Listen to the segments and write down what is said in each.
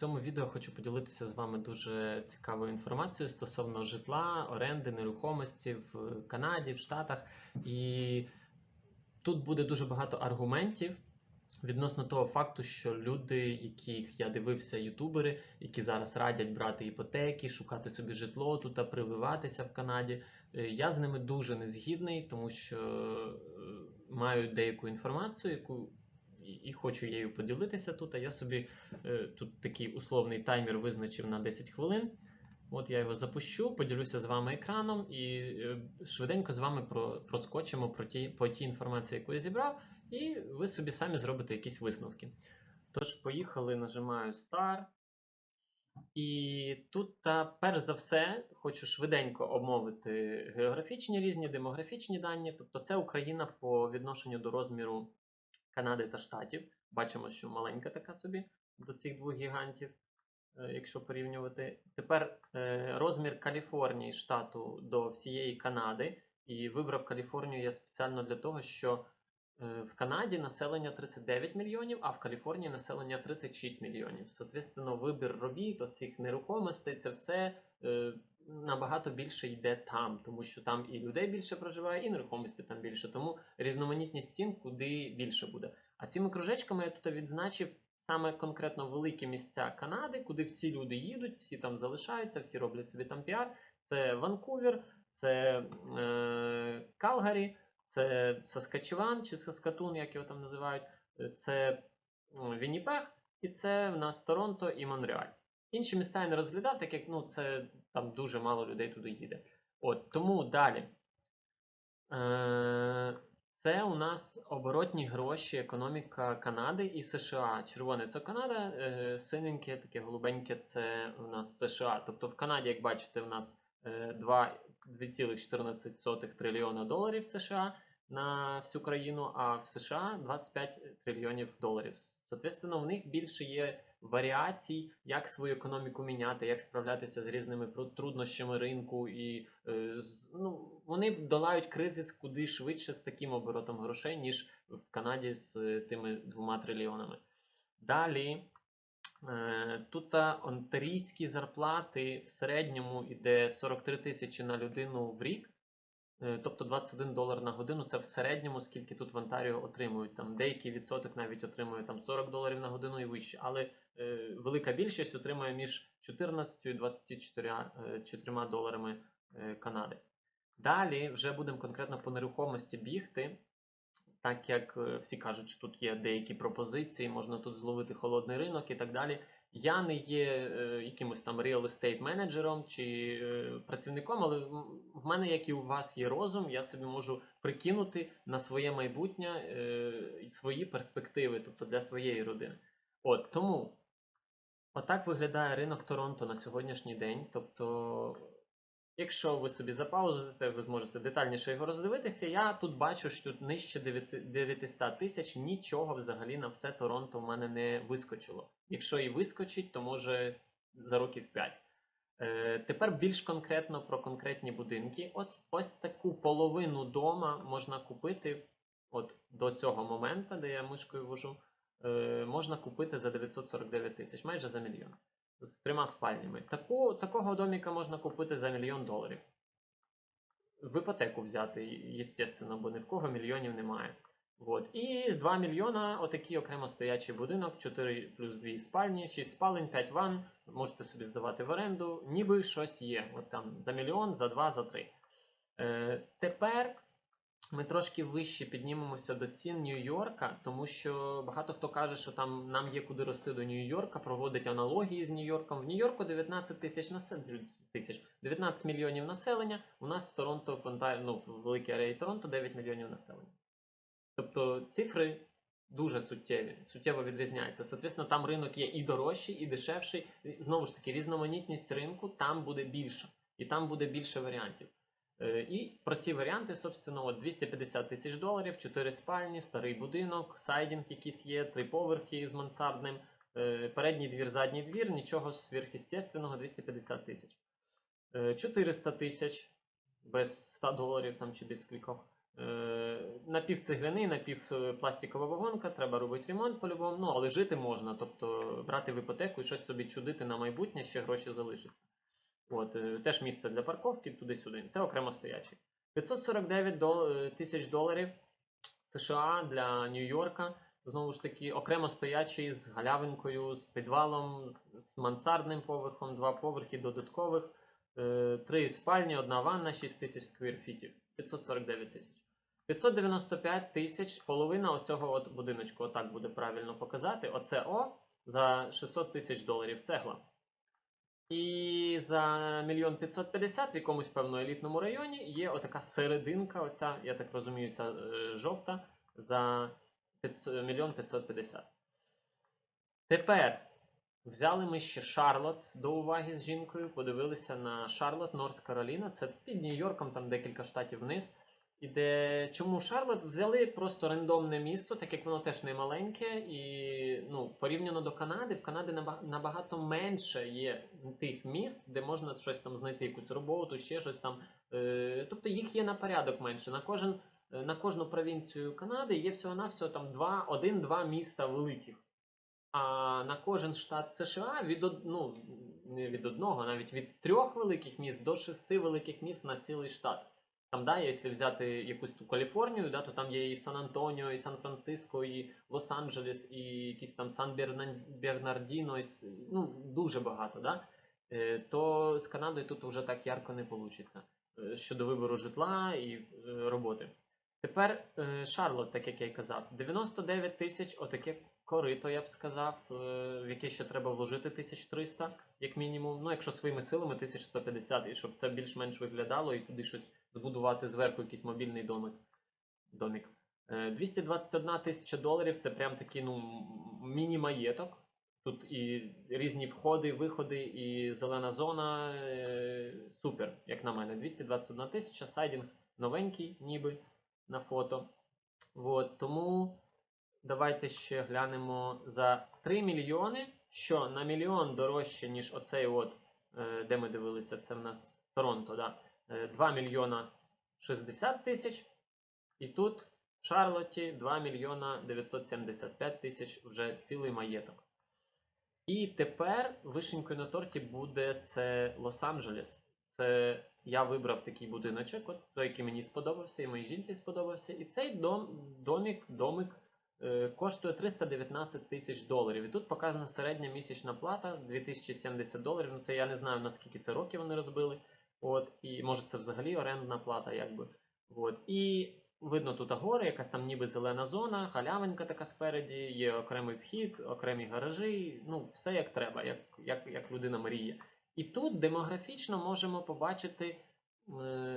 цьому відео хочу поділитися з вами дуже цікавою інформацією стосовно житла, оренди, нерухомості в Канаді, в Штатах. І тут буде дуже багато аргументів відносно того факту, що люди, яких я дивився, ютубери, які зараз радять брати іпотеки, шукати собі житло, тут прививатися в Канаді. е, Я з ними дуже не згідний, тому що е, маю деяку інформацію, яку і, хочу її поділитися тут. А я собі е, тут такий условний таймер визначив на 10 хвилин. От я його запущу, поділюся з вами екраном і е, швиденько з вами про, проскочимо про ті, по тій інформації, яку я зібрав, і ви собі самі зробите якісь висновки. Тож, поїхали, нажимаю Start. І тут, та, перш за все, хочу швиденько обмовити географічні різні, демографічні дані. Тобто, це Україна по відношенню до розміру Канади та Штатів. Бачимо, що маленька така собі до цих двох гігантів, е, якщо порівнювати. Тепер е, розмір Каліфорнії штату до всієї Канади. І вибрав Каліфорнію я спеціально для того, що е, в Канаді населення 39 мільйонів, а в Каліфорнії населення 36 мільйонів. Соответственно, вибір робіт, оцих нерухомостей, це все набагато більше йде там, тому що там і людей більше проживає, і нерухомості там більше. Тому різноманітність цін куди більше буде. А цими кружечками я тут відзначив саме конкретно великі місця Канади, куди всі люди їдуть, всі там залишаються, всі роблять собі там піар. Це Ванкувер, це е, Калгарі, це Саскачеван чи Саскатун, як його там називають, е, це м, Вінніпег, і це в нас Торонто і Монреаль. Інші міста я не розглядав, так як ну, це там дуже мало людей туди їде. От, тому далі. Е, це у нас оборотні гроші, економіка Канади і США. Червоне це Канада, е, синеньке, таке голубеньке це у нас США. Тобто в Канаді, як бачите, у нас е, 2,14 трильйона доларів США на всю країну, а в США 25 трильйонів доларів. Соответственно, в них більше є варіацій, як свою економіку міняти, як справлятися з різними труднощами ринку, і е, ну, вони долають кризис куди швидше з таким оборотом грошей, ніж в Канаді з е, тими двома трильйонами. Далі. Е, Тут онтарійські зарплати в середньому йде 43 тисячі на людину в рік, тобто 21 долар на годину. Це в середньому, скільки тут в Онтаріо отримують. Там деякий відсоток навіть отримує там 40 доларів на годину і вище. Але е, велика більшість отримує між 14 і 24 е, доларами е, Канади. Далі вже будемо конкретно по нерухомості бігти. Так як е, всі кажуть, що тут є деякі пропозиції, можна тут зловити холодний ринок і так далі. Я не є е, якимось там real estate менеджером чи е, працівником, але в- мене, як і у вас, є розум, я собі можу прикинути на своє майбутнє е, свої перспективи, тобто для своєї родини. От тому отак виглядає ринок Торонто на сьогоднішній день. Тобто, якщо ви собі запаузите, ви зможете детальніше його роздивитися. Я тут бачу, що тут нижче 900 900 тисяч нічого взагалі на все Торонто в мене не вискочило. Якщо і вискочить, то може за років 5. Е, тепер більш конкретно про конкретні будинки. Ось, ось таку половину дома можна купити от до цього моменту, де я мишкою вожу, е, можна купити за 949 тисяч, майже за мільйон. З трьома спальнями. Таку, такого доміка можна купити за мільйон доларів. В іпотеку взяти, естественно, бо ні в кого мільйонів немає. От. І 2 мільйона отакий окремо стоячий будинок, 4 плюс 2 спальні, 6 спалень, 5 ванн, можете собі здавати в оренду, ніби щось є. От там за мільйон, за 2, за 3. Е, тепер ми трошки вище піднімемося до цін Нью-Йорка, тому що багато хто каже, що там нам є куди рости до Нью-Йорка, проводить аналогії з Нью-Йорком. В Нью-Йорку 19 тисяч населення. Тисяч 19 мільйонів населення. У нас в Торонто, в ну, в великій ареї Торонто 9 мільйонів населення. Тобто цифри дуже суттєві, суттєво відрізняються. Соответственно, там ринок є і дорожчий, і дешевший. Знову ж таки, різноманітність ринку там буде більша, і там буде більше варіантів. Е, І про ці варіанти, собственно, от 250 тисяч доларів, 4 спальні, старий будинок, сайдінг якийсь є, три поверхи з мансардним, е, передній двір, задній двір, нічого сверхъестественного, 250 тисяч. Е, 400 тисяч без 100 доларів там чи без кількох. Е, напівцегляний, напівпластикова вагонка, треба робити ремонт по-любому, ну але жити можна, тобто брати в іпотеку і щось собі чудити на майбутнє, ще гроші залишаться. От, е, теж місце для парковки туди-сюди. Це окремо стоячий. 549 дол- е, тисяч доларів США для Нью-Йорка. Знову ж таки, окремо стоячий з галявинкою, з підвалом, з мансардним поверхом, два поверхи додаткових, е, три спальні, одна ванна, 6 тисяч сквірфітів. 549 тисяч. 595 тисяч, половина оцього от будиночку, отак буде правильно показати. Оце О за 600 тисяч доларів цегла. І за мільйон 550 в якомусь певно елітному районі є отака серединка, оця, я так розумію, ця е, жовта за мільйон 550. Тепер взяли ми ще Шарлот до уваги з жінкою, подивилися на Шарлот, Норс Кароліна. Це під Нью-Йорком, там декілька штатів вниз. І де чому Шарлот взяли просто рандомне місто, так як воно теж не маленьке, і ну, порівняно до Канади, в Канаді наба- набагато менше є тих міст, де можна щось там знайти, якусь роботу, ще щось там. Е, тобто їх є на порядок менше. На кожен е, на кожну провінцію Канади є всього-навсього там два, один-два міста великих. А на кожен штат США від ну, не від одного, навіть від трьох великих міст до шести великих міст на цілий штат. Там, да, якщо взяти якусь ту Каліфорнію, да, то там є і Сан-Антоніо, і Сан-Франциско, і Лос-Анджелес, і якийсь там Сан-Бернардіно, ну, дуже багато. Да? Е, То з Канадою тут вже так ярко не вийде щодо вибору житла і е, роботи. Тепер е, Шарлот, так як я й казав, 99 тисяч, отаке корито, я б сказав, в яке ще треба вложити 1300, як мінімум. Ну, якщо своїми силами 1150, і щоб це більш-менш виглядало, і туди щось збудувати зверху якийсь мобільний домик. домик. Е, 221 тисяча доларів це прям такий ну, міні-маєток. Тут і різні входи, виходи, і зелена зона. е, Супер, як на мене. 221 тисяча, сайдінг новенький, ніби на фото. От, тому давайте ще глянемо за 3 мільйони, що на мільйон дорожче, ніж оцей, от, е, де ми дивилися, це в нас Торонто, да? Е, 2 мільйона 60 тисяч. І тут в Шарлотті 2 мільйона 975 тисяч вже цілий маєток. І тепер вишенькою на торті буде це Лос-Анджелес. Це я вибрав такий будиночок, от той, який мені сподобався, і моїй жінці сподобався. І цей дом, домік, домик е, коштує 319 тисяч доларів. І тут показана середня місячна плата 2070 доларів. Ну це я не знаю наскільки це років вони розбили. От, і може це взагалі орендна плата, якби. От. І видно тут гори, якась там ніби зелена зона, халявинка така спереді, є окремий вхід, окремі гаражі, ну, все як треба, як, як, як людина мріє. І тут демографічно можемо побачити, е,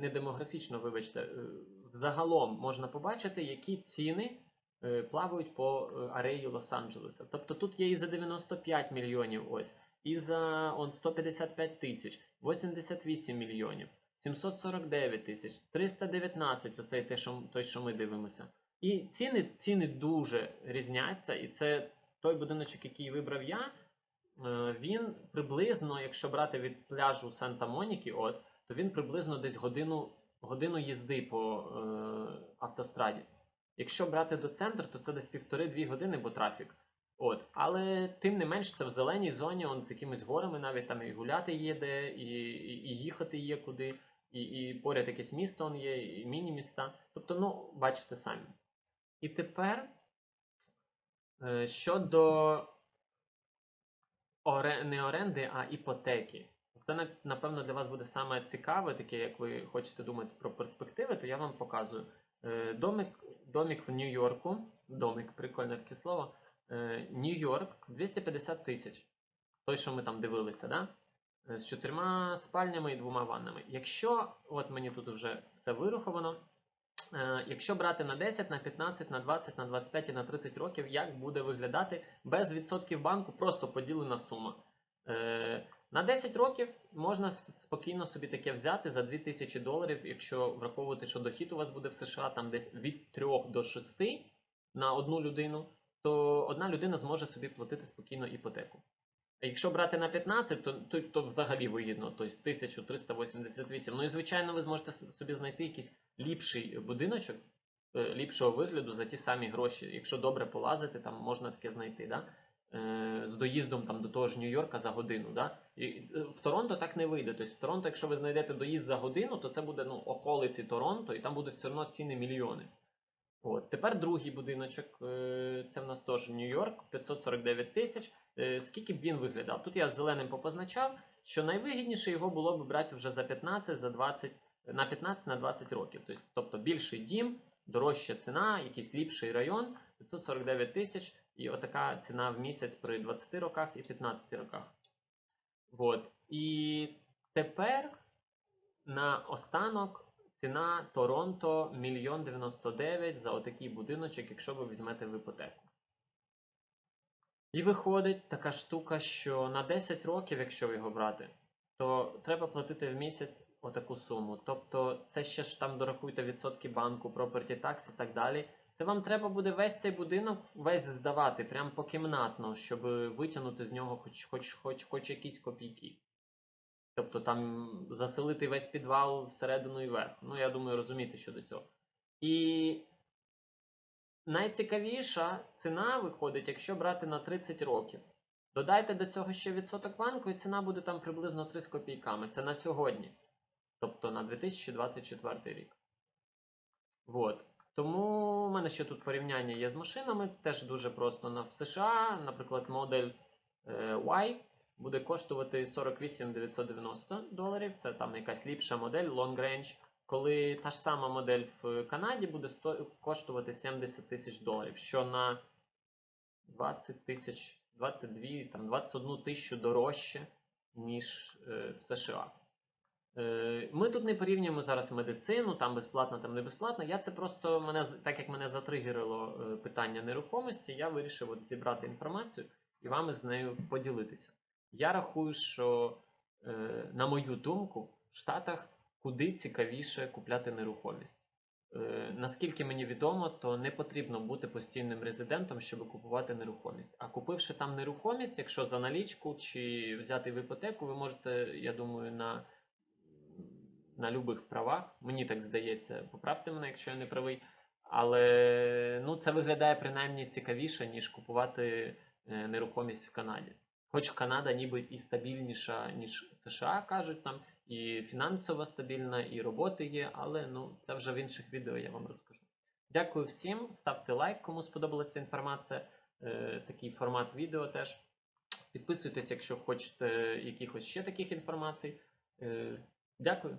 не демографічно, вибачте, е, взагалом можна побачити, які ціни е, плавають по ареї Лос-Анджелеса. Тобто тут є і за 95 мільйонів ось, і за он, 155 тисяч, 88 мільйонів, 749 тисяч, 319, оцей те, що, той, що ми дивимося. І ціни, ціни дуже різняться, і це той будиночок, який вибрав я. Е, Він приблизно, якщо брати від пляжу Санта-Моніки, от, то він приблизно десь годину, годину їзди по е, автостраді. Якщо брати до центру, то це десь півтори-дві години, бо трафік. От. Але тим не менш, це в зеленій зоні, он з якимись горами навіть там і гуляти є де, і, і, і їхати є куди, і, і поряд якесь місто он є, і міні-міста. Тобто, ну, бачите самі. І тепер е, щодо оре... не оренди, а іпотеки. Це напевно для вас буде саме цікаве, таке, як ви хочете думати про перспективи, то я вам показую. Е, Домик, домик в Нью-Йорку, домик, прикольне таке слово. Е, Нью-Йорк 250 тисяч. Той, що ми там дивилися, да? Е, з чотирма спальнями і двома ваннами. Якщо, от мені тут вже все вираховано, Е, Якщо брати на 10, на 15, на 20, на 25 і на 30 років, як буде виглядати без відсотків банку, просто поділена сума. На 10 років можна спокійно собі таке взяти за 2000 доларів, якщо враховувати, що дохід у вас буде в США там десь від 3 до 6 на одну людину, то одна людина зможе собі платити спокійно іпотеку. А якщо брати на 15, то, то, то взагалі вигідно, тобто 1388. Ну і звичайно, ви зможете собі знайти якийсь ліпший будиночок, е, ліпшого вигляду за ті самі гроші. Якщо добре полазити, там можна таке знайти. Да? Е, З доїздом там, до того ж Нью-Йорка за годину. Да? І е, в Торонто так не вийде. Тобто в Торонто, якщо ви знайдете доїзд за годину, то це буде ну, околиці Торонто, і там будуть все одно ціни мільйони. От. Тепер другий будиночок. е, Це в нас теж Нью-Йорк, 549 тисяч. Е, Скільки б він виглядав? Тут я зеленим попозначав, що найвигідніше його було б брати вже за 15, за 20, на 15 на 20 років. Тобто, тобто більший дім, дорожча ціна, якийсь ліпший район, 549 тисяч, і отака ціна в місяць при 20 роках і 15 роках. От. І тепер на останок ціна Торонто 1 99 за отакий будиночок, якщо ви візьмете в іпотеку. І виходить така штука, що на 10 років, якщо його брати, то треба платити в місяць отаку суму. Тобто це ще ж там дорахуйте відсотки банку, property tax і так далі. Це вам треба буде весь цей будинок весь здавати, прям покімнатно, щоб витягнути з нього хоч, хоч, хоч, хоч якісь копійки. Тобто там заселити весь підвал всередину і вверх. Ну, я думаю, розумієте щодо цього. І найцікавіша ціна виходить, якщо брати на 30 років. Додайте до цього ще відсоток банку, і ціна буде там приблизно 3 з копійками. Це на сьогодні. Тобто на 2024 рік. Вот. Тому в мене ще тут порівняння є з машинами. Теж дуже просто в США, наприклад, модель е, Y буде коштувати 48 990 доларів. Це там якась ліпша модель Long Range. Коли та ж сама модель в Канаді буде коштувати 70 тисяч доларів, що на 20 тисяч, 22, там 21 тисячу дорожче, ніж е, в США. Е, Ми тут не порівнюємо зараз медицину, там безплатно, там не безплатно. Я це просто мене так як мене затригерило е, питання нерухомості, я вирішив от зібрати інформацію і вами з нею поділитися. Я рахую, що, е, на мою думку, в Штатах куди цікавіше купляти нерухомість. Е, Наскільки мені відомо, то не потрібно бути постійним резидентом, щоб купувати нерухомість. А купивши там нерухомість, якщо за налічку чи взяти в іпотеку, ви можете, я думаю, на на любих правах. Мені так здається, поправте мене, якщо я не правий. Але ну, це виглядає принаймні цікавіше, ніж купувати е, нерухомість в Канаді. Хоч Канада ніби і стабільніша, ніж США, кажуть там, і фінансово стабільна, і роботи є, але ну, це вже в інших відео я вам розкажу. Дякую всім, ставте лайк, кому сподобалася інформація, е, такий формат відео теж. Підписуйтесь, якщо хочете якихось ще таких інформацій. Е, Дякую.